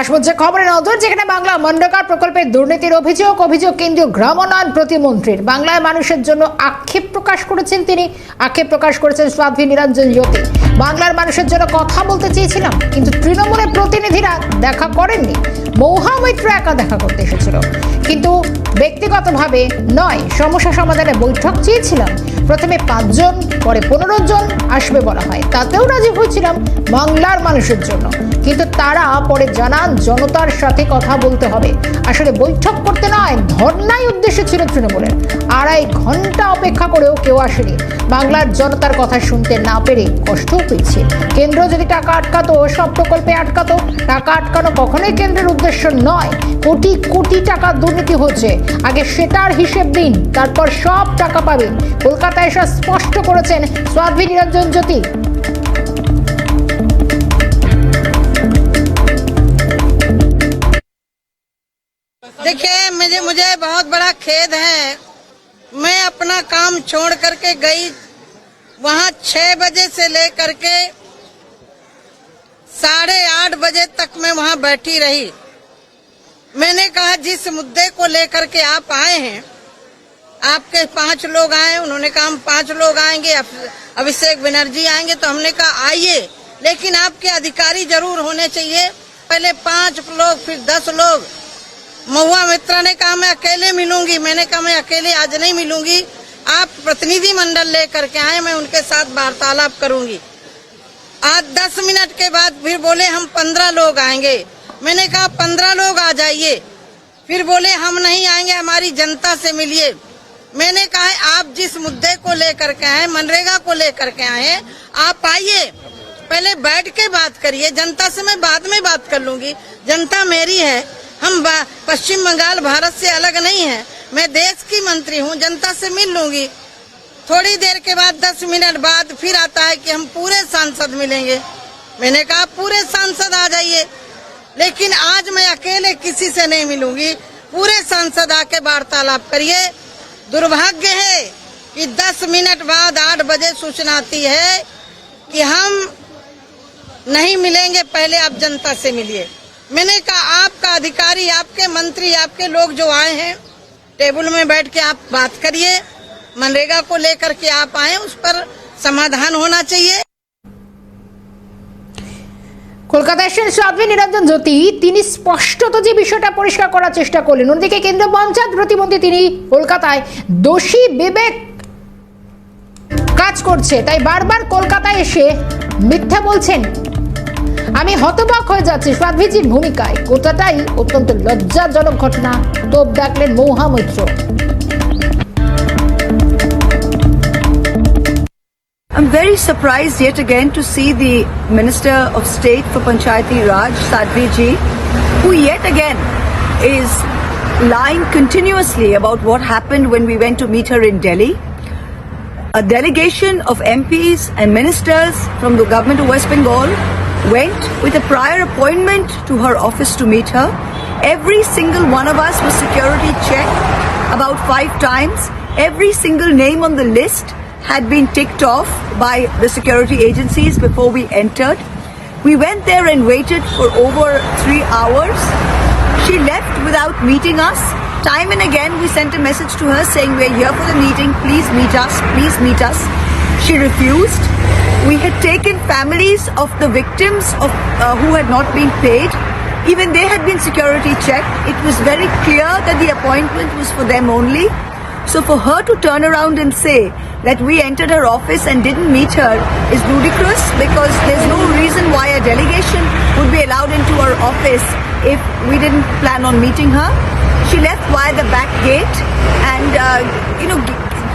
আসব যে খবরে নজর, যেখানে বাংলা মন্ডকার প্রকল্পের দুর্নীতির অভিযোগ অভিযোগ কেন্দ্রীয় গ্রামোন্নয়ন প্রতিমন্ত্রীর। বাংলায় মানুষের জন্য আক্ষেপ প্রকাশ করেছেন তিনি। আক্ষেপ প্রকাশ করেছেন স্বাধী নিরঞ্জন জ্যোতি। বাংলার মানুষের জন্য কথা বলতে চেয়েছিলাম, কিন্তু তৃণমূলের প্রতিনিধিরা দেখা করেননি। মৌহা মৈত্র একা দেখা করতে এসেছিল। কিন্তু ব্যক্তিগতভাবে নয়, সমস্যা সমাধানে বৈঠক চেয়েছিলাম। প্রথমে পাঁচজন, পরে পনেরো জন আসবে বলা হয়। তাতেও রাজি হয়েছিলাম বাংলার মানুষের জন্য। কিন্তু তারা পরে জানান, জনতার সাথে কথা বলতে হবে। আসলে বৈঠক করতে নয়, ধর্নাই উদ্দেশ্য ছিল তৃণমূলের। আড়াই ঘণ্টা অপেক্ষা করেও কেউ আসেনি। বাংলার জনতার কথা শুনতে না পেরে কষ্টও পেয়েছে। কেন্দ্র যদি টাকা আটকাতো, সব প্রকল্পে আটকাতো, টাকা আটকানো কখনোই কেন্দ্রের উদ্দেশ্য নয় কোটি কোটি টাকা দুর্নীতি হচ্ছে আগে সেটার হিসেব দিন তারপর সব টাকা পাবেন কলকাতায় এসে স্পষ্ট করেছেন স্বাধী নিরঞ্জন জ্যোতি देखिए मुझे मुझे बहुत बड़ा खेद है मैं अपना काम छोड़ करके गई वहाँ छह बजे से लेकर के साढ़े आठ बजे तक मैं वहाँ बैठी रही मैंने कहा, जिस मुद्दे को लेकर के आप आए हैं, आपके पाँच लोग आए, उन्होंने कहा, हम पाँच लोग आएँगे अभिषेक बनर्जी आएँगे तो हमने कहा, आइए, लेकिन आपके अधिकारी ज़रूर होने चाहिए। पहले पाँच लोग, फिर दस लोग। महुआ मित्रा ने कहा, मैं अकेले मिलूँगी। मैंने कहा, मैं अकेले आज नहीं मिलूँगी। आप प्रतिनिधि मंडल लेकर के आए, मैं उनके साथ वार्तालाप करूँगी। आज दस मिनट के बाद फिर बोले, हम पंद्रह लोग आएँगे। मैंने कहा, पंद्रह लोग आ जाइए। फिर बोले, हम नहीं आएँगे, हमारी जनता से मिलिए। मैंने कहा, आप जिस मुद्दे को लेकर के आए मनरेगा को लेकर के आए आप आइए। पहले बैठ के बात करिए। जनता से मैं बाद में बात कर लूँगी। जनता मेरी है। हम पश्चिम बंगाल भारत से अलग नहीं है। मैं देश की मंत्री हूँ, जनता से मिल लूँगी। थोड़ी देर के बाद, दस मिनट बाद फिर आता है कि हम पूरे सांसद मिलेंगे। मैंने कहा पूरे सांसद आ जाइए। लेकिन आज मैं अकेले किसी से नहीं मिलूँगी। पूरे सांसद आके वार्तालाप करिए। दुर्भाग्य है कि दस मिनट बाद आठ बजे सूचना आती है कि हम नहीं मिलेंगे, पहले आप जनता से मिलिए। मैंने कहा, आपका अधिकारी, आपके मंत्री, आपके लोग जो आए हैं, टेबल में बैठ के आप बात करिए। मनरेगा को लेकर के आप आए, उस पर समाधान होना चाहिए। কলকাতায় এসেছেন সাধ্বী নিরঞ্জন জ্যোতি। তিনি স্পষ্টত যে বিষয়টা পরিষ্কার করার চেষ্টা করলেন, অন্যদিকে কেন্দ্রীয় পঞ্চায়েত প্রতিমন্ত্রী তিনি কলকাতায় দোষী বিবেক কাজ করছে। তাই বারবার কলকাতায় এসে মিথ্যা বলছেন। আমি হতবাক হয়ে যাচ্ছি সাধ্বীজির ভূমিকায়। কোথাটাই অত্যন্ত লজ্জাজনক ঘটনা। তোপ ডাকলেন Mahua Maitra very surprised yet again to see the Minister of State for Panchayati Raj, Sadhvi ji, who yet again is lying continuously about what happened when we went to meet her in Delhi. A delegation of MPs and ministers from the government of West Bengal went with a prior appointment to her office to meet her. Every single one of us was security checked about five times. Every single name on the list had been ticked off by the security agencies before we entered. We went there and waited for over three hours. She left without meeting us. Time and again, we sent a message to her saying, We're here for the meeting, please meet us, please meet us. She refused. We had taken families of the victims of, uh, who had not been paid. Even they had been security checked. It was very clear that the appointment was for them only. So for her to turn around and say that we entered her office and didn't meet her is ludicrous because there's no reason why a delegation would be allowed into our office if we didn't plan on meeting her. She left via the back gate and, uh, you know,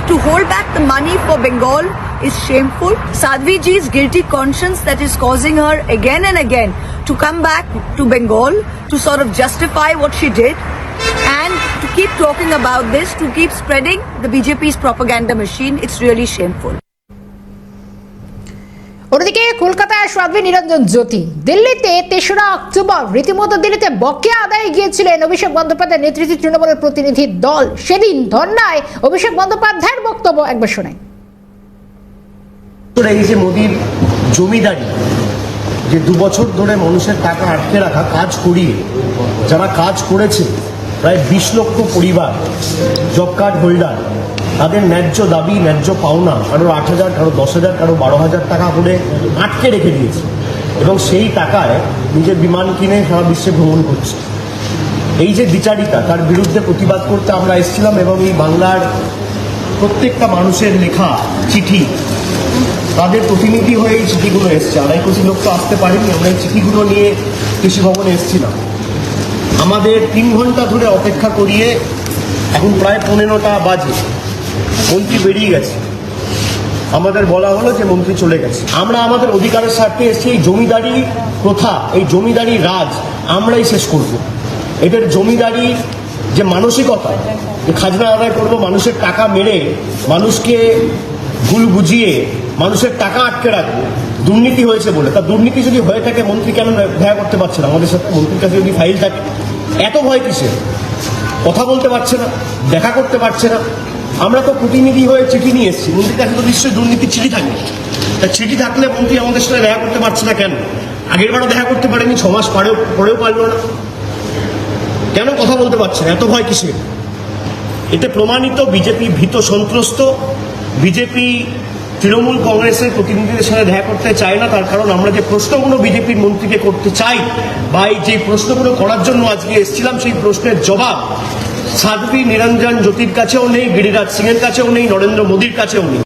to hold back the money for Bengal is shameful. Sadhvi ji's guilty conscience that is causing her again and again to come back to Bengal to sort of justify what she did and to keep talking about this, to keep spreading the BJP's propaganda machine, it's really shameful. অন্যদিকে কলকাতায় সাধ্বী নিরঞ্জন জ্যোতি। দিল্লিতে তেসরা October রীতিমতো দিল্লিতে বকেয়া আদায়ে গিয়েছিলেন অভিষেক বন্দ্যোপাধ্যায়ের নেতৃত্বে তৃণমূলের প্রতিনিধি দল। সেদিন ধর্নায় অভিষেক বন্দ্যোপাধ্যায়ের বক্তব্য একবার এই যে মোদির জমিদারি যে দু বছর ধরে মানুষের টাকা আটকে রাখা কাজ করিয়ে যারা কাজ করেছে প্রায় বিশ লক্ষ পরিবার জব কার্ড হোল্ডার তাদের ন্যায্য দাবি, ন্যায্য পাওনা কারও আট হাজার কারও দশ হাজার কারও বারো হাজার টাকা করে আটকে রেখে দিয়েছে। এবং সেই টাকায় নিজের বিমান কিনে সারা বিশ্বে ভ্রমণ করছে। এই যে বিচারিতা তার বিরুদ্ধে প্রতিবাদ করতে আমরা এসেছিলাম এবং এই বাংলার প্রত্যেকটা মানুষের লেখা চিঠি, তাদের প্রতিনিধি হয়ে এই চিঠিগুলো এসছে। আড়াই কোটি লোক তো আসতে পারেনি, আমরা এই চিঠিগুলো নিয়ে কৃষি ভবনে এসেছিলাম। আমাদের তিন ঘণ্টা ধরে অপেক্ষা করিয়ে এখন প্রায় পনেরোটা বাজে। মন্ত্রী বেরিয়ে গেছে। আমাদের বলা হলো যে মন্ত্রী চলে গেছে। আমরা আমাদের অধিকারের স্বার্থে এসেছি, এই জমিদারি প্রথা, এই জমিদারি রাজ আমরাই শেষ করব। এদের জমিদারি যে মানসিকতা, যে খাজনা আদায় করব, মানুষের টাকা মেরে, মানুষকে ভুল বুঝিয়ে, মানুষের টাকা আটকে রাখব। দুর্নীতি হয়েছে বলে। তা দুর্নীতি যদি হয়ে থাকে, মন্ত্রী কেন দেখা করতে পারছে না? আমাদের সাথে মন্ত্রীর কাছে যদি ফাইল থাকে, এত ভয় কিসের? কথা বলতে পারছে না, দেখা করতে পারছে না। আমরা তো প্রতিনিধি হয়ে চিঠি নিয়ে এসেছি। মন্ত্রীর কাছে তো নিশ্চয়ই দুর্নীতির চিঠি থাকে তা চিঠি থাকলে মন্ত্রী আমাদের সাথে দেখা করতে পারছে না কেন? আগের বারও দেখা করতে পারেনি, ছ মাস পরেও পরেও পারল না। কেন কথা বলতে পারছে না? এত ভয় কিসের? এতে প্রমাণিত, বিজেপি ভীত সন্ত্রস্ত, বিজেপি তৃণমূল কংগ্রেসের প্রতিনিধিদের সাথে দেখা করতে চায় না, তার কারণ আমরা যে প্রশ্নগুলো বিজেপির মন্ত্রীকে করতে চাই বা এই যে প্রশ্নগুলো করার জন্য আজকে এসেছিলাম, সেই প্রশ্নের জবাব সাধ্বী নিরঞ্জন জ্যোতির কাছেও নেই, গিরিরাজ সিং এর কাছেও নেই, নরেন্দ্র মোদীর কাছেও নেই।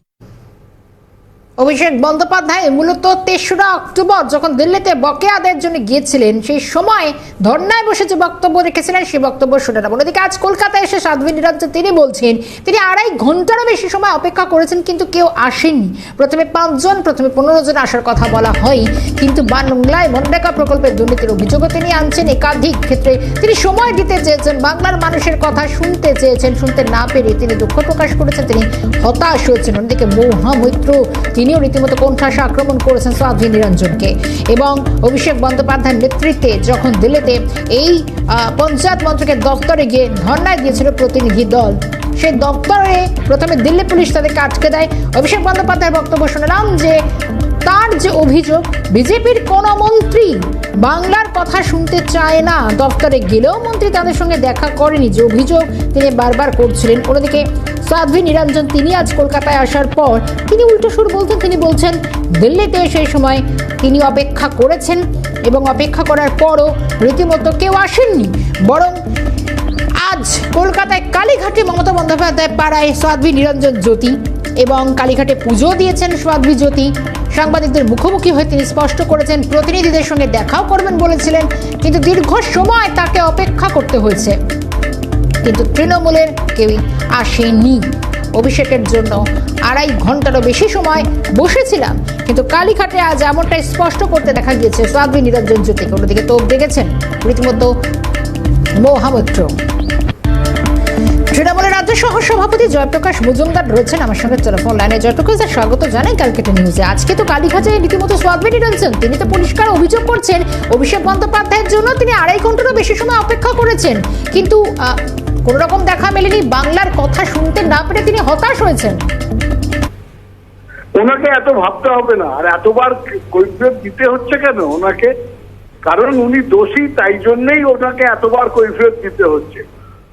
অভিষেক বন্দ্যোপাধ্যায় মূলত তেসরা অক্টোবর যখন দিল্লিতে বকেয়া আদায়ের জন্য গিয়েছিলেন, সেই সময় ধর্নায় বসে যে বক্তব্য রেখেছিলেন, সেই বক্তব্য শুনে নেব। অন্যদিকে আজ কলকাতায় এসে সাধ্বী নিরঞ্জন তিনি বলছেন, তিনি আড়াই ঘন্টারও বেশি সময় অপেক্ষা করেছেন, কিন্তু কেউ আসেননি। প্রথমে পাঁচজন, প্রথমে পনেরো জন আসার কথা বলা হয়, কিন্তু বাংলায় মনরেগা প্রকল্পের দুর্নীতির অভিযোগও তিনি আনছেন। একাধিক ক্ষেত্রে তিনি সময় দিতে চেয়েছেন, বাংলার মানুষের কথা শুনতে চেয়েছেন, শুনতে না পেরে তিনি দুঃখ প্রকাশ করেছেন, তিনি হতাশ হয়েছেন। অন্যদিকে মহামৈত্র তিনিও রীতিমতো কোণঠাসা আক্রমণ করেছেন সাধ্বী নিরঞ্জনকে। এবং অভিষেক বন্দ্যোপাধ্যায়ের নেতৃত্বে যখন দিল্লিতে এই পঞ্চায়েত মন্ত্রকের দপ্তরে গিয়ে ধর্নায় দিয়েছিল প্রতিনিধি দল, সেই দপ্তরে প্রথমে দিল্লি পুলিশ তাদেরকে আটকে দেয়। অভিষেক বন্দ্যোপাধ্যায়ের বক্তব্য শুনলাম যে তার যে অভিযোগ, বিজেপির কোন মন্ত্রী বাংলার কথা শুনতে চায় না। দপ্তরে গেলেও মন্ত্রী তাদের সঙ্গে দেখা করেনি। যে অভিযোগ তিনি বারবার করছিলেন, অন্যদিকে সাধ্বী নিরঞ্জন, তিনি আজ কলকাতায় আসার পর তিনি উল্টো সুর বলতেন, তিনি বলছেন, দিল্লিতে সেই সময় তিনি অপেক্ষা করেছেন এবং অপেক্ষা করার পরও রীতিমতো কেউ আসেননি। বরং আজ কলকাতায় কালীঘাটে মমতা বন্দ্যোপাধ্যায় পাড়ায় সাধ্বী নিরঞ্জন জ্যোতি এবং কালীঘাটে পুজো দিয়েছেন সাধ্বী জ্যোতি। সাংবাদিকদের মুখোমুখি হয়ে তিনি স্পষ্ট করেছেন, প্রতিনিধিদের সঙ্গে দেখাও করবেন বলেছিলেন, কিন্তু দীর্ঘ সময় তাকে অপেক্ষা করতে হয়েছে। কিন্তু তৃণমূলের কেউই আসেনি। অভিষেকের জন্য আড়াই ঘন্টারও বেশি সময় বসেছিলাম, কিন্তু কালীঘাটে আজ এমনটাই স্পষ্ট করতে দেখা গিয়েছে সাধ্বী নিরঞ্জন জ্যোতিকে অন্যদিকে তোপ দেখেছেন রীতিমতো মহামৈত্র। তৃণমূলের রাজ্য সহ সভাপতি জয়প্রকাশ মজুমদার রয়েছেন আমার সঙ্গে টেলিফোন লাইনে জয়প্রকাশ স্বাগত জানাই ক্যালকাটা নিউজে আজকে তো কালীঘাটে রীতিমতো সোয়াদবে নিরঞ্জন তিনি তো পরিষ্কার অভিযোগ করছেন, অভিষেক বন্দ্যোপাধ্যায়ের জন্য তিনি আড়াই ঘন্টারও বেশি সময় অপেক্ষা করেছেন। কিন্তু কোনো রকম দেখা মেলেনি, বাংলার কথা শুনতে না পেরে তিনি হতাশ হয়েছেন। ওনাকে এত ভাবতে হবে না। আর এতবার কৈফিয়ত দিতে হচ্ছে কেন ওনাকে? কারণ উনি দোষী, তাই জন্যই ওনাকে এতবার কৈফিয়ত দিতে হচ্ছে।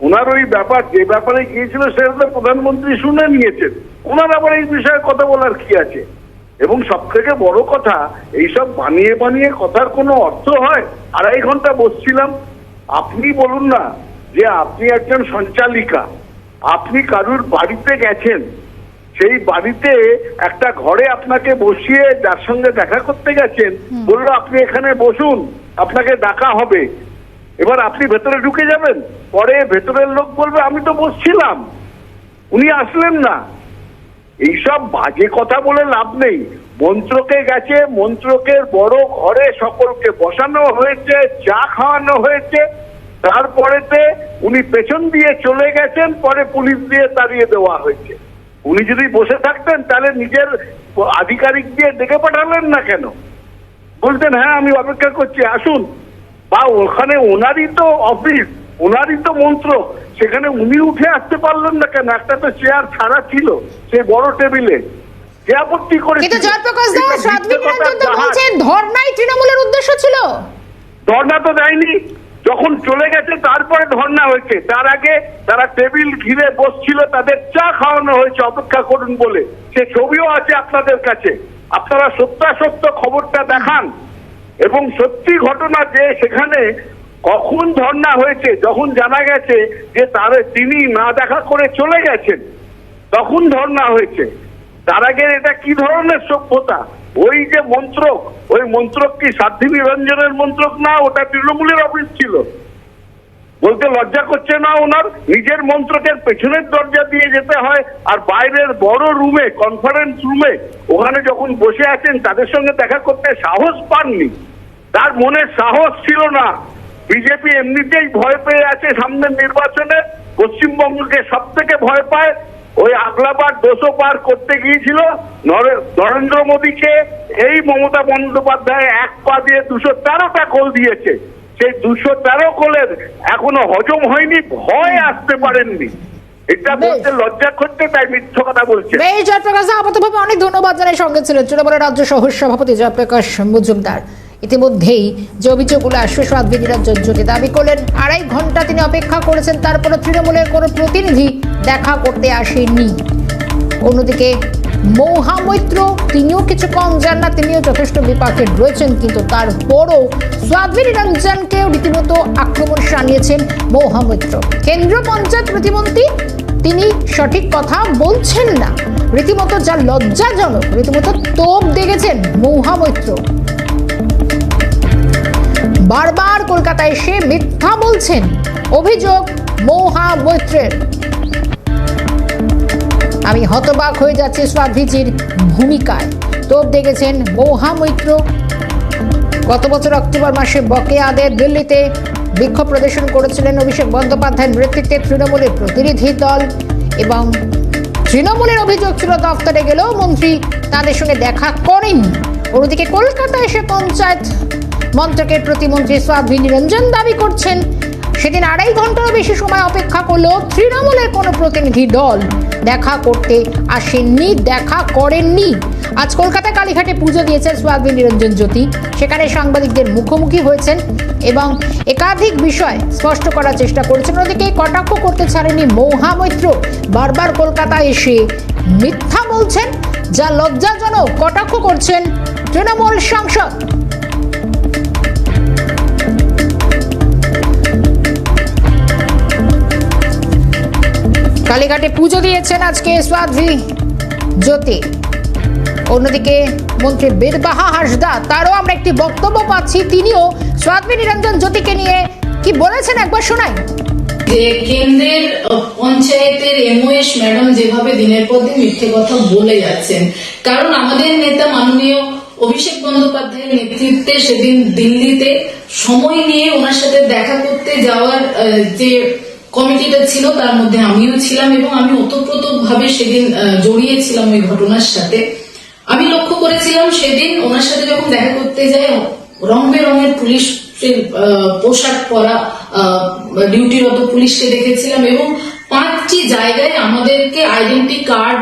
ওনার ওই ব্যাপার যে ব্যাপারে গিয়েছিল সেটা তো প্রধানমন্ত্রী শুনে নিয়েছেন। ওনার আবার এই বিষয়ে কথা বলার কি আছে? এবং সব থেকে বড় কথা এইসব বানিয়ে বানিয়ে কথার কোনো অর্থ হয়? আড়াই ঘণ্টা বসছিলাম। আপনি বলুন না যে আপনি একজন সঞ্চালিকা। আপনি কারুর বাড়িতে গেছেন? সেই বাড়িতে একটা ঘরে আপনাকে বসিয়ে যার সঙ্গে দেখা করতে গেছেন বলল আপনি এখানে বসুন আপনাকে ডাকা হবে। এবার আপনি ভেতরে ঢুকে যাবেন, পরে ভেতরের লোক বলবে, আমি তো বসছিলাম। উনি আসলেন না। এইসব বাজে কথা বলে লাভ নেই। মন্ত্রকে গেছে, মন্ত্রকের বড় ঘরে সকলকে বসানো হয়েছে, চা খাওয়ানো হয়েছে। তারপরেতে উনি পেছন দিয়ে চলে গেছেন, পরে পুলিশ দিয়ে তাড়িয়ে দেওয়া হয়েছে। উনি যদি বসে থাকতেন, তাহলে নিজের আধিকারিক দিয়ে ডেকে পাঠালেন না কেন? বলতেন হ্যাঁ আমি অপেক্ষা করছি, আসুন। বা ওখানে ওনারই তো অফিস ওনারই তো মন্ত্র। সেখানে উনি উঠে আসতে পারলেন না কেন? একটা তো চেয়ার ছাড়া ছিল সে বড় টেবিলে কে আপত্তি করেছিল? কিন্তু জয়প্রকাশ দাস সাধ্বী নিরঞ্জন তো বলছেন ধর্নাই তৃণমূলের উদ্দেশ্য ছিল। ধর্ণা তো দেয়নি। যখন চলে গেছে তারপরে ধর্ণা হয়েছে। তার আগে তারা টেবিল ঘিরে বসছিল তাদের চা খাওয়ানো হয়েছে অপেক্ষা করুন বলে। সে ছবিও আছে আপনাদের কাছে। আপনারা সত্যাসত্য খবরটা দেখান। এবং সত্যি ঘটনা যে সেখানে কখন ধর্ণা হয়েছে, যখন জানা গেছে যে তার তিনি না দেখা করে চলে গেছেন, তখন ধর্ণা হয়েছে। তার আগে এটা কি ধরনের সভ্যতা? ওই যে মন্ত্রক, ওই মন্ত্রক কি সাধ্বী নিরঞ্জনের মন্ত্রক না? ওটা তৃণমূলের অফিস ছিল। বলতে লজ্জা করছে না ওনার? নিজের মন্ত্রকের পেছনের দরজা দিয়ে যেতে হয় আর বাইরের বড় রুমে কনফারেন্স রুমে, ওখানে যখন বসে আছেন, তাদের সঙ্গে দেখা করতে সাহস পাননি। তার মনে সাহস ছিল না। বিজেপি এমনিতেই ভয় পেয়ে আছে সামনের নির্বাচনে। পশ্চিমবঙ্গকে সব থেকে ভয় পায়। ওই আগলাবার দোষো পার করতে গিয়েছিল। নরেন্দ্র মোদীকে এই মমতা বন্দ্যোপাধ্যায় এক পা দিয়ে দুশো তেরোটা গোল দিয়েছে। সেই দুশো তেরো গোলের এখনও হজম হয়নি ভয় আসতে পারেননি। এটা বলতে লজ্জা করতে তাই মিথ্য কথা বলছে। বেশ জয়প্রকাশ আপাতভাবে অনেক ধন্যবাদ জানাই সঙ্গে ছিলেন। তৃণমূলের রাজ্য সহ সভাপতি জয়প্রকাশ মজুমদার। ইতিমধ্যেই যে অভিযোগগুলো দাবি করলেন আড়াই ঘণ্টা তিনি অপেক্ষা করেছেন তারপরে তৃণমূলের কোনো প্রতিনিধি দেখা করতে আসেনি অন্যদিকে মৌহামৈত্র, তিনিও কিছু কম যান না, তিনিও যথেষ্ট বিপাকে রয়েছেন, কিন্তু তারপরও সাধ্বী নিরঞ্জনকেও রীতিমতো আক্রমণ শানিয়েছেন মৌহামৈত্র। কেন্দ্রীয় পঞ্চায়েত প্রতিমন্ত্রী, তিনি সঠিক কথা বলছেন না। রীতিমতো যা লজ্জাজনক, রীতিমতো তোপ দেখেছেন মৌহামৈত্র। বারবার কলকাতায় এসে মিথ্যা বলছেন অভিযোগ মৌহা মৈত্রের আমি হতবাক হয়ে যাচ্ছি স্বাধীজির ভূমিকায়। তোপ দেখেছেন মৌহা মৈত্র গত বছর অক্টোবর মাসে বকেয়া আদের দিল্লিতে বিক্ষোভ প্রদর্শন করেছিলেন অভিষেক বন্দ্যোপাধ্যায়ের নেতৃত্বে তৃণমূলের প্রতিনিধি দল এবং তৃণমূলের অভিযোগ ছিল দফতরে গেলেও মন্ত্রী তাদের সঙ্গে দেখা করেননি। অন্যদিকে কলকাতা এসে পঞ্চায়েত মন্ত্রকের প্রতিমন্ত্রী সাধ্বী নিরঞ্জন দাবি করছেন সেদিন আড়াই ঘন্টারও বেশি সময় অপেক্ষা করলেও তৃণমূলের কোনো প্রতিনিধি দল। দেখা করতে আসেননি, দেখা করেননি। আজ কলকাতা কালীঘাটে পুজো দিয়েছেন সোয়াবি নিরঞ্জন জ্যোতি। সেখানে সাংবাদিকদের মুখোমুখি হয়েছেন এবং একাধিক বিষয় স্পষ্ট করার চেষ্টা করেছেন। ওদিকে কটাক্ষ করতে ছাড়েনি মৌহা মৈত্র। বারবার কলকাতা এসে মিথ্যা বলছেন, যা লজ্জাজনক। কটাক্ষ করছেন তৃণমূল সাংসদ। কালীঘাটে পুজো দিয়েছেন আজকে সাধ্বী জ্যোতি। অন্যদিকে মন্ত্রী বীরবাহা হাসদা, তারও আমরা একটি বক্তব্য পাচ্ছি। তিনিও সাধ্বী নিরঞ্জন জ্যোতিকে নিয়ে কি বলেছেন একবার শোনাই। যে কেন্দ্রের পঞ্চায়েতের এমওএস ম্যাডাম যেভাবে দিনের পর দিন মিথ্যে কথা বলে যাচ্ছেন, কারণ আমাদের নেতা মাননীয় অভিষেক বন্দ্যোপাধ্যায়ের নেতৃত্বে সেদিন দিল্লিতে সময় নিয়ে ওনার সাথে দেখা করতে যাওয়ার যে কমিটিটা ছিল তার মধ্যে আমিও ছিলাম এবং আমি ওতপ্রোত ভাবে সেদিন জড়িয়েছিলাম ওই ঘটনার সাথে। আমি লক্ষ্য করেছিলাম সেদিন ওনার সাথে যখন দেখা করতে যাই রং বেরঙের পুলিশের আহ, পোশাক পরা ডিউটিরত পুলিশকে দেখেছিলাম এবং পাঁচটি জায়গায় আমাদেরকে আইডেন্টি কার্ড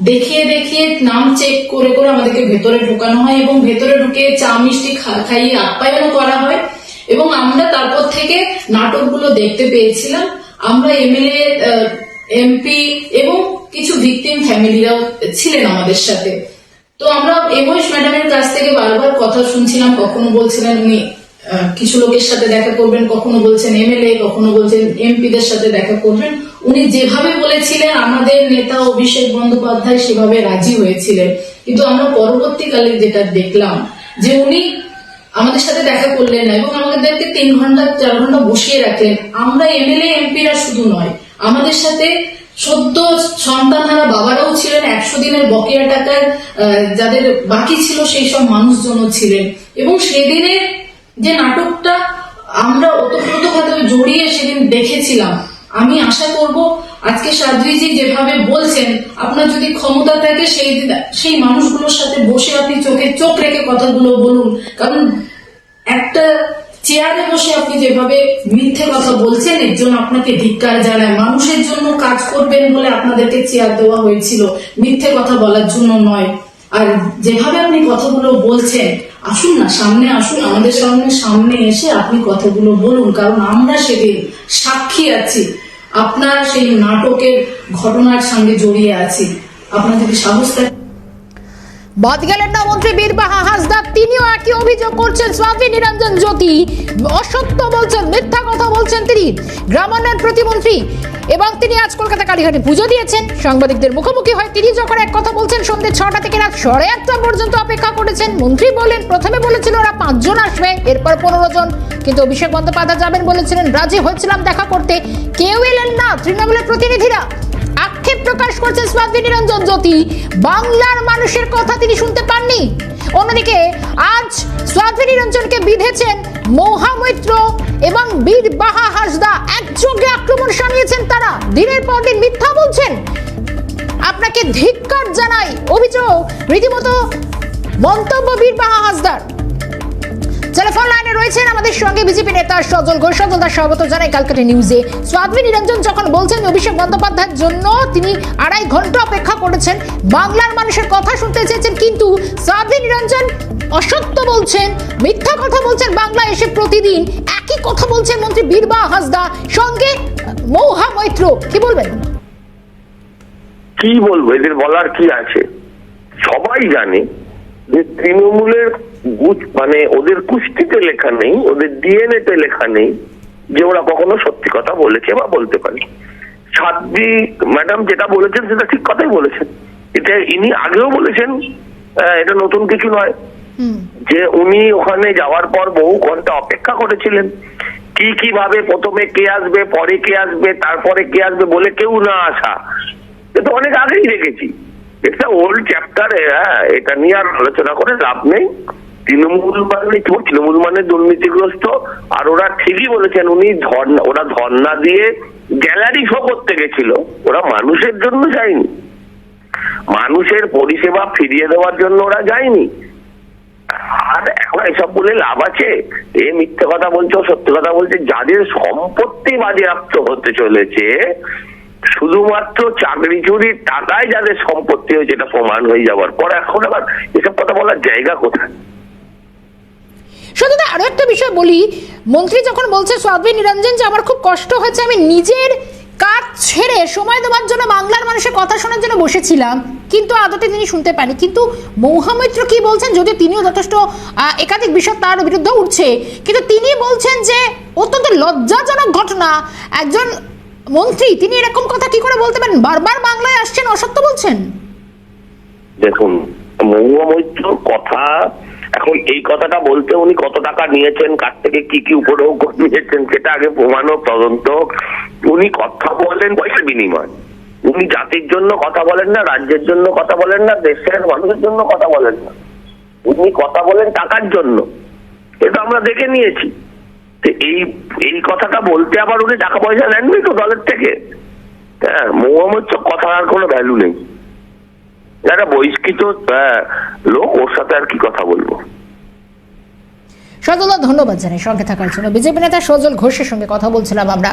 দেখিয়ে দেখিয়ে নাম চেক করে করে আমাদেরকে ভেতরে ঢোকানো হয় এবং ভেতরে ঢুকে চা মিষ্টি খাইয়ে আপ্যায়নও করা হয়। এবং আমরা তারপর থেকে নাটকগুলো দেখতে পেয়েছিলাম। আমরা এমএলএ এমপি এবং কিছু ভিকটিম ফ্যামিলিরাও ছিলেন আমাদের সাথে। তো আমরা এমওএস ম্যাডামের কাছ থেকে বারবার কথা শুনছিলাম, কখনো বলছিলেন উনি কিছু লোকের সাথে দেখা করবেন, কখনো বলছেন এমএলএ কখনো বলছেন এমপিদের সাথে দেখা করবেন। উনি যেভাবে বলেছিলেন, আমাদের নেতা অভিষেক বন্দ্যোপাধ্যায় সেভাবে রাজি হয়েছিলেন। কিন্তু আমরা পরবর্তীকালে যেটা দেখলাম, যে উনি আমাদের সাথে দেখা করলেন না এবং আমাদেরকে তিন ঘণ্টা, চার ঘণ্টা বসিয়ে রাখলেন। আমরা এমএলএ, এমপিরা শুধু নয়, আমাদের সাথে সদ্য সন্তানহারা বাবারাও ছিলেন, একশো দিনের বকেয়া টাকার যাদের বাকি ছিল সেই সব মানুষজনও ছিলেন। এবং সেদিনের যে নাটকটা আমরা ওতপ্রোতভাবে জড়িয়ে সেদিন দেখেছিলাম। আমি আশা করব আজকে সাধ্বীজি যেভাবে বলছেন, আপনার যদি ক্ষমতা থাকে সেই সেই মানুষগুলোর সাথে বসে আপনি চোখে চোখ রেখে কথাগুলো বলুন। কারণ একটা চেয়ারে বসে আপনি যেভাবে মিথ্যে কথা বলছেন, এর জন্য আপনাকে ধিক্কার জানায়। মানুষের জন্য কাজ করবেন বলে আপনাদেরকে চেয়ার দেওয়া হয়েছিল। মিথ্যে কথা বলার জন্য নয়। আর যেভাবে আপনি কথাগুলো বলছেন, আসুন না, সামনে আসুন। আমাদের সামনে সামনে এসে আপনি কথাগুলো বলুন। কারণ আমরা সেদিন সাক্ষী আছি। আপনার সেই নাটকের ঘটনার সঙ্গে জড়িয়ে আছি। আপনাদের সাহস থাকে বাদ গেলেন না মন্ত্রী বীরবাহা হাসদা, তিনিও একই অভিযোগ করছেন, স্বামী নিরঞ্জন জ্যোতি। অসত্য বলছেন, মিথ্যা কথা বলছেন তিনি। গ্রামান্নয়ন প্রতিমন্ত্রী। এবং তিনি আজ কলকাতা কালীঘাটে পুজো দিয়েছেন। সাংবাদিকদের মুখোমুখি হয় তিনি যখন এক কথা বলছেন সন্ধ্যে ছটা থেকে রাত সাড়ে আটটা পর্যন্ত অপেক্ষা করেছেন। মন্ত্রী বলেন, প্রথমে বলেছিল ওরা পাঁচজন আসবে, এরপর পনেরো জন। কিন্তু অভিষেক বন্দ্যোপাধ্যায় যাবেন বলেছিলেন, রাজি হয়েছিলাম দেখা করতে। কেউ এলেন না, তৃণমূলের প্রতিনিধিরা। আক্ষেপ প্রকাশ করছেন স্বামী নিরঞ্জন জ্যোতি। বাংলার মানুষের কথা তিনি শুনতে পাননি। অন্যদিকে, আজ স্বামী নিরঞ্জনকে বিধেছেন মহামৈত্র এবং বীর বাহা হাসদা। একযোগে আক্রমণ সানিয়েছেন তারা। দিনের পর দিন মিথ্যা বলছেন। আপনাকে ধিক্কার জানাই অভিযোগ। রীতিমতো মন্তব্য বীর বাহা হাসদার। টেলিফোন লাইনে রয়েছেন আমাদের সঙ্গে বিজেপি নেতা সজল ঘোষ। সজল দাস স্বাগত জানাই নিউজে নিরঞ্জন যখন বলছেন অভিষেক বন্দ্যোপাধ্যায়ের জন্য তিনি আড়াই ঘণ্টা অপেক্ষা করেছেন, বাংলার মানুষের কথা শুনতে চেয়েছেন, কিন্তু নিরঞ্জন অসত্য বলছেন, মিথ্যা কথা বলছেন বাংলা এসে প্রতিদিন, একই কথা বলছেন মন্ত্রী বীরবা হাসদা, সঙ্গে মৌহা মৈত্র। কি বলবেন? কি বলব? এদের বলার কি আছে? সবাই জানে যে তৃণমূলের গুচ মানে ওদের কুস্তিতে লেখা নেই ওদের ডিএনএ তে লেখা নেই যে ওরা কখনো সত্যি কথা বলেছে বা বলতে পারে। সাধ্বী ম্যাডাম যেটা বলেছেন সেটা ঠিক কথাই বলেছেন। এটা ইনি আগেও বলেছেন এটা নতুন কিছু নয়। যে উনি ওখানে যাওয়ার পর বহু ঘণ্টা অপেক্ষা করেছিলেন। কি কীভাবে প্রথমে কে আসবে পরে কে আসবে তারপরে কে আসবে বলে কেউ না আসা। এটা অনেক আগেই দেখেছি। এটা ওল্ড চ্যাপ্টারে হ্যাঁ এটা নিয়ে আর আলোচনা করে লাভ নেই। তৃণমূল মানে কি? তৃণমূল মানে দুর্নীতিগ্রস্ত। আর ওরা ঠিকই বলেছেন, উনি ধর্না ওরা ধর্না দিয়ে গ্যালারি শো করতে গেছিল। ওরা মানুষের জন্য যায়নি। মানুষের পরিষেবা ফিরিয়ে দেওয়ার জন্য ওরা যায়নি। আর এখন এসব বলে লাভ আছে? এ মিথ্যে কথা বলছে, সত্যি কথা বলছে, যাদের সম্পত্তি বাজেয়াপ্ত হতে চলেছে, শুধুমাত্র চাকরি চুরির টাকায় যাদের সম্পত্তি হয়েছে, এটা প্রমাণ হয়ে যাওয়ার পর এখন আবার এসব কথা বলার জায়গা কোথায়? শুধু আরও একটা বিষয় বলি। মন্ত্রী যখন বলছে স্বাধীন নিরঞ্জন যে আমার খুব কষ্ট হয়েছে, আমি নিজের কাজ ছেড়ে সময় দেওয়ার জন্য বাংলার মানুষের কথা শোনার জন্য বসেছিলাম, কিন্তু আদতে তিনি শুনতে পাননি। কিন্তু মৌহামৈত্র কি বলছেন, যদিও তিনিও যথেষ্ট একাধিক বিষয় তার বিরুদ্ধে উঠছে, কিন্তু তিনি বলছেন যে, অত্যন্ত লজ্জাজনক ঘটনা। একজন মন্ত্রী, তিনি এরকম কথা কি করে বলতে পারেন? বারবার বাংলায় আসছেন, অসত্য বলছেন? দেখুন মহুয়া মৈত্র কথা এখন এই কথাটা বলতে উনি কত টাকা নিয়েছেন, কার থেকে কি কি উপঢৌক নিয়েছেন, সেটা আগে প্রমাণ হোক। তদন্ত। উনি কথা বলেন পয়সা বিনিময়। উনি জাতির জন্য কথা বলেন না, রাজ্যের জন্য কথা বলেন না, দেশের মানুষের জন্য কথা বলেন না। উনি কথা বলেন টাকার জন্য। এটা আমরা দেখে নিয়েছি। এই এই কথাটা বলতে আবার উনি টাকা পয়সা নেননি তো দলের থেকে। হ্যাঁ মহুয়া কথার কোনো ভ্যালু নেই। যারা বহিষ্কৃত লোক, ওর সাথে আর কি কথা বলব? সজল ধন্যবাদ জানাই সঙ্গে থাকার জন্য। বিজেপি নেতা সজল ঘোষের সঙ্গে কথা বলছিলাম আমরা।